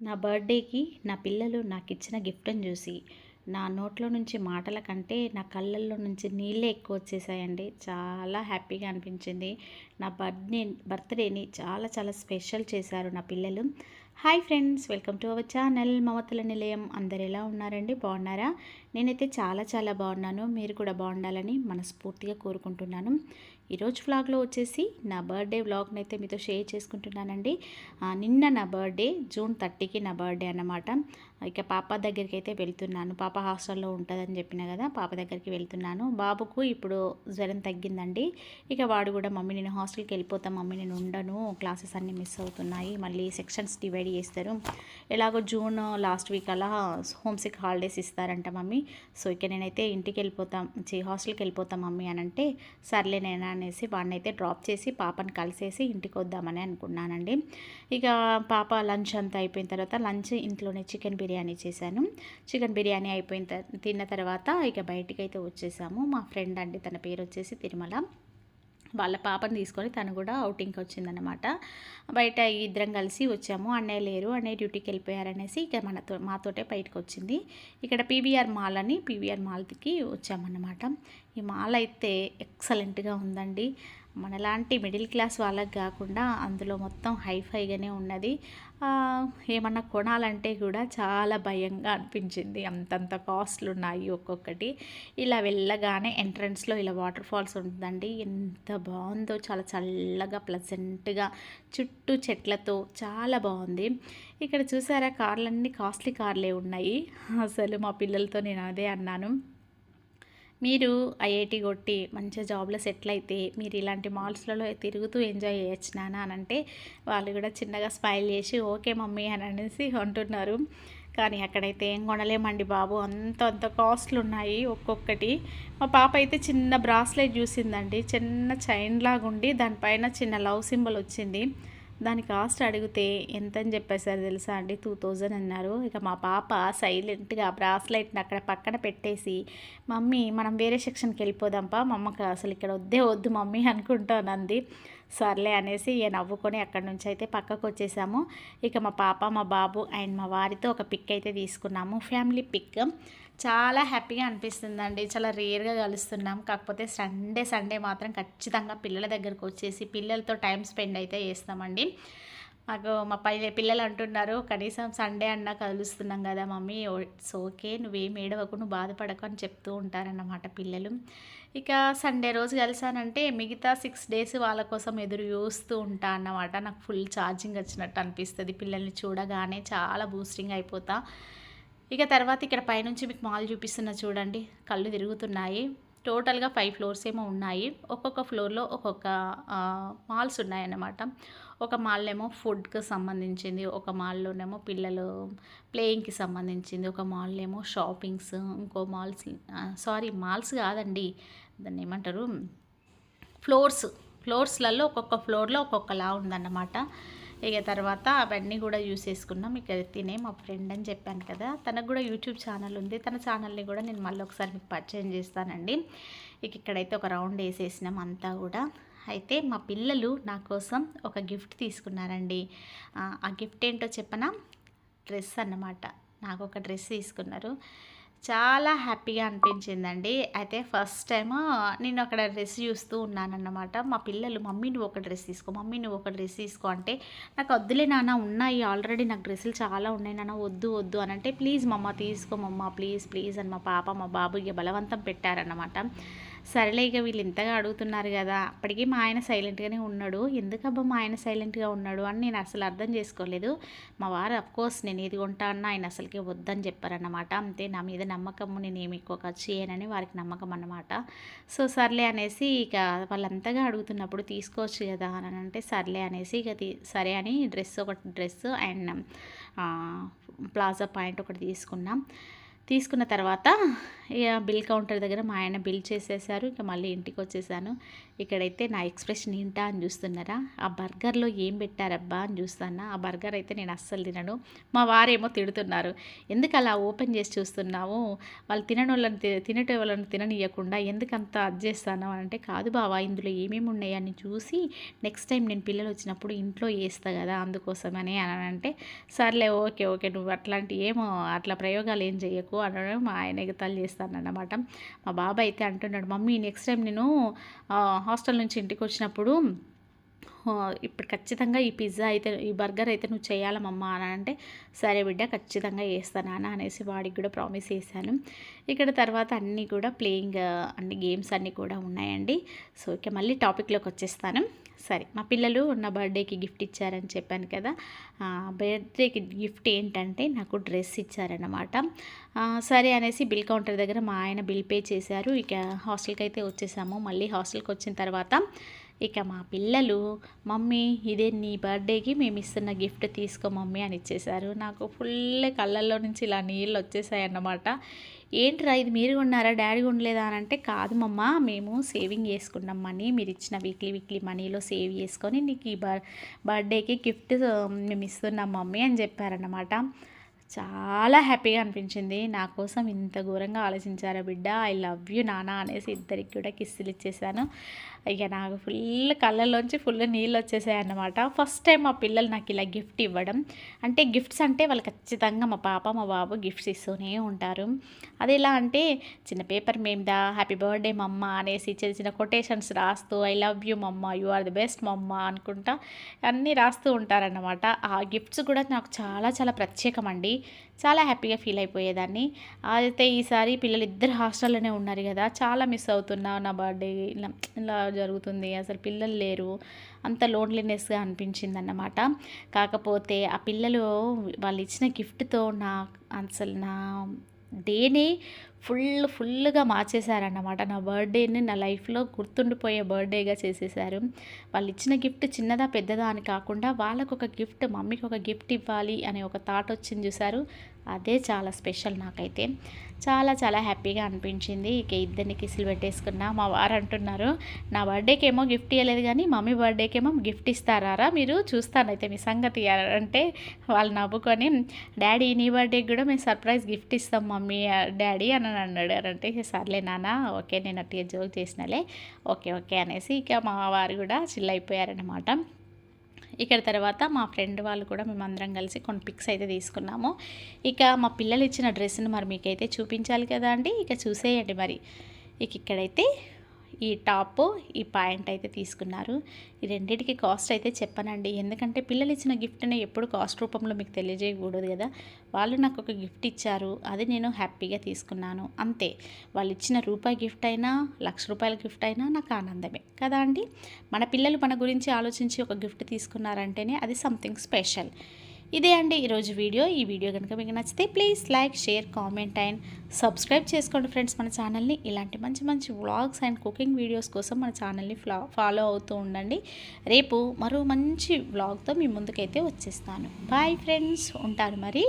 నా బర్త్డేకి నా పిల్లలు నాకు ఇచ్చిన గిఫ్ట్ని చూసి నా నోట్లో నుంచి మాటల కంటే నా కళ్ళల్లో నుంచి నీళ్ళే ఎక్కువ వచ్చేసాయండి చాలా హ్యాపీగా అనిపించింది. నా బర్త్డే బర్త్డేని చాలా చాలా స్పెషల్ చేశారు నా పిల్లలు. Hi friends welcome to our channel. మమతల నిలయం. అందరు ఎలా ఉన్నారండి? బాగున్నారా? నేనైతే చాలా చాలా బాగున్నాను. మీరు కూడా బాగుండాలని మనస్ఫూర్తిగా కోరుకుంటున్నాను. ఈరోజు వ్లాగ్లో వచ్చేసి నా బర్త్డే వ్లాగ్ని అయితే మీతో షేర్ చేసుకుంటున్నానండి. నిన్న నా బర్త్డే జూన్ థర్టీకి నా బర్త్డే అన్నమాట. ఇక పాప దగ్గరికి అయితే వెళ్తున్నాను. పాప హాస్టల్లో ఉంటుందని చెప్పిన కదా పాప దగ్గరికి వెళ్తున్నాను. బాబుకు ఇప్పుడు జ్వరం తగ్గిందండి. ఇక వాడు కూడా మమ్మీ నేను హాస్టల్కి వెళ్ళిపోతా మమ్మీ నేను ఉండను. క్లాసెస్ అన్నీ మిస్ అవుతున్నాయి. మళ్ళీ సెక్షన్స్ డివైడ్ చేస్తారు. ఎలాగో జూన్ లాస్ట్ వీక్ అలా హోమ్సిక్ హాలిడేస్ ఇస్తారంట మమ్మీ. సో ఇక నేనైతే ఇంటికి వెళ్ళిపోతాం చే హాస్టల్కి వెళ్ళిపోతాం మమ్మీ అని అంటే సర్లే నేను అనేసి వాడిని అయితే డ్రాప్ చేసి పాపని కలిసేసి ఇంటికి వద్దామని అనుకున్నానండి. ఇక పాప లంచ్ అంతా అయిపోయిన తర్వాత లంచ్ ఇంట్లోనే చికెన్ బిర్యానీ చేశాను. చికెన్ బిర్యానీ అయిపోయిన తిన్న తర్వాత ఇక బయటికి అయితే వచ్చేసాము. మా ఫ్రెండ్ అండి తన పేరు వచ్చేసి తిరుమల. వాళ్ళ పాపని తీసుకొని తను కూడా అవుటింగ్కి వచ్చిందనమాట బయట ఇద్దరం కలిసి వచ్చాము. అన్నయ్య లేరు. అన్నయ్య డ్యూటీకి వెళ్ళిపోయారనేసి ఇక మనతో మాతోటే బయటకు వచ్చింది. ఇక్కడ పీవీఆర్ మాల్ అని పీవీఆర్ మాల్కి వచ్చామన్నమాట. ఈ మాల్ అయితే ఎక్సలెంట్గా ఉందండి. మనలాంటి మిడిల్ క్లాస్ వాళ్ళకి కాకుండా అందులో మొత్తం హైఫైగానే ఉన్నది. ఏమన్నా కొనాలంటే కూడా చాలా భయంగా అనిపించింది. అంతంత కాస్ట్లు ఉన్నాయి ఒక్కొక్కటి. ఇలా వెళ్ళగానే ఎంట్రన్స్లో ఇలా వాటర్ ఫాల్స్ ఉంటుందండి. ఎంత బాగుందో చాలా చల్లగా ప్లజెంట్గా చుట్టూ చెట్లతో చాలా బాగుంది. ఇక్కడ చూసారా కార్లన్నీ కాస్ట్లీ కార్లే ఉన్నాయి. అసలు మా పిల్లలతో నేను అదే అన్నాను. మీరు ఐఐటి కొట్టి మంచి జాబ్లో సెటిల్ అయితే మీరు ఇలాంటి మాల్స్లలో తిరుగుతూ ఎంజాయ్ చేయొచ్చు నాన్న అని అంటే వాళ్ళు కూడా చిన్నగా స్మైల్ చేసి ఓకే మమ్మీ అని అనేసి అంటున్నారు. కానీ అక్కడైతే ఏం కొనలేమండి బాబు అంత అంత కాస్ట్లు ఉన్నాయి ఒక్కొక్కటి. మా పాప అయితే చిన్న బ్రాస్లెట్ చూసిందండి చిన్న చైన్ లాగా ఉండి దానిపైన చిన్న లవ్ సింబల్ వచ్చింది. దాని కాస్ట్ అడిగితే ఎంత అని చెప్పేశారు తెలుసా అండి? టూ థౌజండ్ అన్నారు. ఇక మా పాప సైలెంట్గా బ్రాస్లైట్ని అక్కడ పక్కన పెట్టేసి మమ్మీ మనం వేరే సెక్షన్కి వెళ్ళిపోదాంపా. మా అమ్మకి అసలు ఇక్కడ వద్దే వద్దు మమ్మీ అనుకుంటానంది. సర్లే అనేసి ఇక నవ్వుకొని అక్కడ నుంచి అయితే పక్కకు వచ్చేసాము. ఇక మా పాప మా బాబు అండ్ మా వారితో ఒక పిక్ అయితే తీసుకున్నాము. Family pic. చాలా హ్యాపీగా అనిపిస్తుందండి. చాలా రేర్గా కలుస్తున్నాం. కాకపోతే సండే సండే మాత్రం ఖచ్చితంగా పిల్లల దగ్గరకు వచ్చేసి పిల్లలతో టైం స్పెండ్ అయితే చేస్తామండి. మాకు మా పై పిల్లలు అంటున్నారు కనీసం సండే అన్నా కలుస్తున్నాం కదా మమ్మీ. It's okay. నువ్వేం ఏడవకు నువ్వు బాధపడకు అని చెప్తూ ఉంటారన్నమాట పిల్లలు. ఇక సండే రోజు కలిసానంటే మిగతా సిక్స్ డేస్ వాళ్ళ కోసం ఎదురు చూస్తూ ఉంటా అన్నమాట. నాకు ఫుల్ ఛార్జింగ్ వచ్చినట్టు అనిపిస్తుంది. పిల్లల్ని చూడగానే చాలా బూస్టింగ్ అయిపోతా. ఇక తర్వాత ఇక్కడ పైనుంచి మీకు మాల్ చూపిస్తున్న చూడండి. కళ్ళు తిరుగుతున్నాయి. టోటల్గా ఫైవ్ ఫ్లోర్స్ ఏమో ఉన్నాయి. ఒక్కొక్క ఫ్లోర్లో ఒక్కొక్క మాల్స్ ఉన్నాయన్నమాట. ఒక మాల్ ఏమో ఫుడ్కి సంబంధించింది ఒక మాల్లోనేమో పిల్లలు ప్లేయింగ్కి సంబంధించింది ఒక మాల్ ఏమో షాపింగ్స్ ఇంకో మాల్స్ సారీ మాల్స్ కాదండి. దాన్ని ఏమంటారు? ఫ్లోర్స్ ఫ్లోర్స్లలో ఒక్కొక్క ఫ్లోర్లో ఒక్కొక్కలా ఉందన్నమాట. ఇక తర్వాత అవన్నీ కూడా యూస్ చేసుకున్నాం. ఇక తినే మా ఫ్రెండ్ అని చెప్పాను కదా తనకు కూడా యూట్యూబ్ ఛానల్ ఉంది. తన ఛానల్ని కూడా నేను మళ్ళీ ఒకసారి మీకు పరిచయం చేస్తానండి. ఇక ఇక్కడైతే ఒక రౌండ్ వేసేసినాం అంతా కూడా. అయితే మా పిల్లలు నా కోసం ఒక గిఫ్ట్ తీసుకున్నారండి. ఆ, ఆ గిఫ్ట్ ఏంటో చెప్పనా? డ్రెస్ అన్నమాట. నాకు ఒక డ్రెస్ తీసుకున్నారు. చాలా హ్యాపీగా అనిపించిందండి. అయితే ఫస్ట్ టైం నేను అక్కడ డ్రెస్ చూస్తూ ఉన్నానన్నమాట. మా పిల్లలు మమ్మీ నువ్వు ఒక డ్రెస్ తీసుకో మమ్మీ నువ్వు ఒక డ్రెస్ తీసుకో అంటే నాకు వద్దులే నాన్న ఉన్నాయి ఆల్రెడీ నాకు డ్రెస్సులు చాలా ఉన్నాయి నాన్న వద్దు వద్దు అని అంటే ప్లీజ్ మమ్మ తీసుకో మమ్మ ప్లీజ్ ప్లీజ్ అని మా పాప మా బాబుకి బలవంతం పెట్టారన్నమాట. సరేలే ఇక వీళ్ళు ఇంతగా అడుగుతున్నారు కదా అప్పటికీ మా ఆయన సైలెంట్గానే ఉన్నాడు. ఎందుకబ్బా మా ఆయన సైలెంట్గా ఉన్నాడు అని నేను అసలు అర్థం చేసుకోలేదు. మా వారు అఫ్కోర్స్ నేను ఏది కొంటా అన్నా ఆయన అసలుకే వద్దని చెప్పారన్నమాట. అంతే నా మీద నమ్మకము నేను ఏమి ఎక్కువ ఖర్చు చేయనని వారికి నమ్మకం అన్నమాట. సో సర్లే అనేసి ఇక వాళ్ళంతగా అడుగుతున్నప్పుడు తీసుకోవచ్చు కదా అని అంటే సర్లే అనేసి ఇక సరే అని డ్రెస్ ఒకటి డ్రెస్ అండ్ ప్లాజా పాయింట్ ఒకటి తీసుకున్నాం. తీసుకున్న తర్వాత ఇక బిల్ కౌంటర్ దగ్గర మా ఆయన బిల్ చేసేసారు. ఇక మళ్ళీ ఇంటికి వచ్చేసాను. ఇక్కడైతే నా ఎక్స్ప్రెషన్ ఏంటా అని చూస్తున్నారా? ఆ బర్గర్లో ఏం పెట్టారబ్బా అని చూస్తానా? ఆ బర్గర్ అయితే నేను అస్సలు తినను. మా వారేమో తిడుతున్నారు. ఎందుకు అలా ఓపెన్ చేసి చూస్తున్నావు? వాళ్ళు తినని వాళ్ళని తి- వాళ్ళని తిననియకుండా ఎందుకంత అది చేస్తాను అని అంటే కాదు బావా ఇందులో ఏమేమి ఉన్నాయని చూసి నెక్స్ట్ టైం నేను పిల్లలు వచ్చినప్పుడు ఇంట్లో వేస్తా కదా అందుకోసమని అని అంటే సర్లే ఓకే ఓకే నువ్వు అట్లాంటి ఏమో అట్లా ప్రయోగాలు ఏం చేయకు అనడం మా ఆయన ఎగతాలు చేస్తానన్నమాట. మా బాబాయ్ అయితే అంటున్నాడు మమ్మీ నెక్స్ట్ టైం నేను హాస్టల్ నుంచి ఇంటికి వచ్చినప్పుడు ఇప్పుడు ఖచ్చితంగా ఈ పిజ్జా అయితే ఈ బర్గర్ అయితే నువ్వు చేయాలమ్మా అని అంటే సరే బిడ్డ ఖచ్చితంగా చేస్తాను అనేసి వాడికి కూడా ప్రామిస్ చేశాను. ఇక్కడ తర్వాత అన్నీ కూడా ప్లేయింగ్ అన్ని గేమ్స్ అన్నీ కూడా ఉన్నాయండి. సో ఇక మళ్ళీ టాపిక్లోకి వచ్చేస్తాను. సరే మా పిల్లలు నా బర్త్డేకి గిఫ్ట్ ఇచ్చారని చెప్పాను కదా. బర్త్డేకి గిఫ్ట్ ఏంటంటే నాకు డ్రెస్ ఇచ్చారన్నమాట. సరే అనేసి బిల్ కౌంటర్ దగ్గర మా ఆయన బిల్ పే చేశారు. ఇక హాస్టల్కి అయితే వచ్చేసాము. మళ్ళీ హాస్టల్కి వచ్చిన తర్వాత ఇక మా పిల్లలు మమ్మీ ఇదే నీ బర్త్డేకి మేము ఇస్తున్న గిఫ్ట్ తీసుకో మమ్మీ అని ఇచ్చేశారు. నాకు ఫుల్ కళ్ళల్లో నుంచి ఇలా నీళ్ళు వచ్చేసాయి అన్నమాట ఏంట్రా ఇది మీరు కొన్నారా? డాడీ ఉండలేదా అని అంటే కాదు మమ్మ మేము సేవింగ్ చేసుకున్నాం మనీ. మీరు ఇచ్చిన వీక్లీ వీక్లీ మనీలో సేవ్ చేసుకొని నీకు ఈ బర్ బర్త్డేకి గిఫ్ట్ మేము ఇస్తున్నాం మమ్మీ అని చెప్పారన్నమాట. చాలా హ్యాపీగా అనిపించింది. నా కోసం ఇంత ఘోరంగా ఆలోచించారా బిడ్డ? ఐ లవ్ యూ నానా అనేసి ఇద్దరికి కూడా కిస్సులు ఇచ్చేసాను ఇక నాకు ఫుల్ కళ్ళలోంచి ఫుల్ నీళ్ళు వచ్చేసాయి అన్నమాట. ఫస్ట్ టైం మా పిల్లలు నాకు ఇలా గిఫ్ట్ ఇవ్వడం. అంటే గిఫ్ట్స్ అంటే వాళ్ళు ఖచ్చితంగా మా పాప మా బాబు గిఫ్ట్స్ ఇస్తూనే ఉంటారు. అది ఎలా అంటే చిన్న పేపర్ మేమిదా హ్యాపీ బర్త్డే మమ్మ అనేసి చిన్న చిన్న కొటేషన్స్ రాస్తూ I love you mamma you are the best mamma అనుకుంటా అన్నీ రాస్తూ ఉంటారన్నమాట. ఆ గిఫ్ట్స్ కూడా నాకు చాలా చాలా ప్రత్యేకమండి చాలా హ్యాపీగా ఫీల్ అయిపోయేదాన్ని. అయితే ఈసారి పిల్లలు ఇద్దరు హాస్టల్లోనే ఉన్నారు కదా చాలా మిస్ అవుతున్నా నా బర్త్డే ఇలా ఇలా జరుగుతుంది. అసలు పిల్లలు లేరు. అంత లోన్లీనెస్గా అనిపించింది అన్నమాట కాకపోతే ఆ పిల్లలు వాళ్ళు ఇచ్చిన గిఫ్ట్తో నా అసలు నా డేనే ఫుల్ ఫుల్గా మార్చేశారన్నమాట. నా బర్త్డేని నా లైఫ్లో గుర్తుండిపోయే బర్త్డేగా చేసేసారు వాళ్ళు ఇచ్చిన గిఫ్ట్ చిన్నదా పెద్దదా అని కాకుండా వాళ్ళకు ఒక గిఫ్ట్ మమ్మీకి ఒక గిఫ్ట్ ఇవ్వాలి అనే ఒక థాట్ వచ్చింది చూసారు అదే చాలా స్పెషల్ నాకైతే. చాలా చాలా హ్యాపీగా అనిపించింది. ఇక ఇద్దరిని కిసులు పెట్టేసుకున్నా మా వారు అంటున్నారు నా బర్త్డేకి ఏమో గిఫ్ట్ ఇవ్వలేదు కానీ మమ్మీ బర్త్డేకి ఏమో గిఫ్ట్ ఇస్తారా మీరు చూస్తానైతే మీ సంగతి అంటే వాళ్ళు నవ్వుకొని డాడీ నీ బర్త్డేకి కూడా మేము సర్ప్రైజ్ గిఫ్ట్ ఇస్తాం మమ్మీ డాడీ అని అన్నాడు అంటే సర్లే నాన్న ఓకే నేను అట్టిగా జోక్ చేసినలే. ఓకే ఓకే అనేసి ఇక మా వారు కూడా చిల్ అయిపోయారనమాట ఇక్కడ తర్వాత మా ఫ్రెండ్ వాళ్ళు కూడా మేమందరం కలిసి కొన్ని పిక్స్ అయితే తీసుకున్నాము. ఇక మా పిల్లలు ఇచ్చిన డ్రెస్ని మరి మీకైతే చూపించాలి కదా అండి? ఇక చూసేయండి మరి. ఇక ఇక్కడైతే ఈ టాప్ ఈ పాయింట్ అయితే తీసుకున్నారు. ఈ రెండింటికి కాస్ట్ అయితే చెప్పనండి. ఎందుకంటే పిల్లలు ఇచ్చిన గిఫ్ట్ని ఎప్పుడు కాస్ట్ రూపంలో మీకు తెలియజేయకూడదు కదా. వాళ్ళు నాకు ఒక గిఫ్ట్ ఇచ్చారు. అది నేను హ్యాపీగా తీసుకున్నాను. అంతే. వాళ్ళు ఇచ్చిన రూపాయి గిఫ్ట్ అయినా లక్ష రూపాయల గిఫ్ట్ అయినా నాకు ఆనందమే. కదా అండి? మన పిల్లలు మన గురించి ఆలోచించి ఒక గిఫ్ట్ తీసుకున్నారంటేనే అది సంథింగ్ స్పెషల్. ఇదే అండి ఈరోజు వీడియో. ఈ వీడియో కనుక మీకు నచ్చితే please like share comment and subscribe చేసుకోండి ఫ్రెండ్స్ మన ఛానల్ని. ఇలాంటి మంచి మంచి వ్లాగ్స్ అండ్ కుకింగ్ వీడియోస్ కోసం మన ఛానల్ని ఫ్లా ఫాలో అవుతూ ఉండండి. రేపు మరో మంచి వ్లాగ్తో మీ ముందుకైతే వచ్చేస్తాను. Bye friends. ఉంటారు మరి.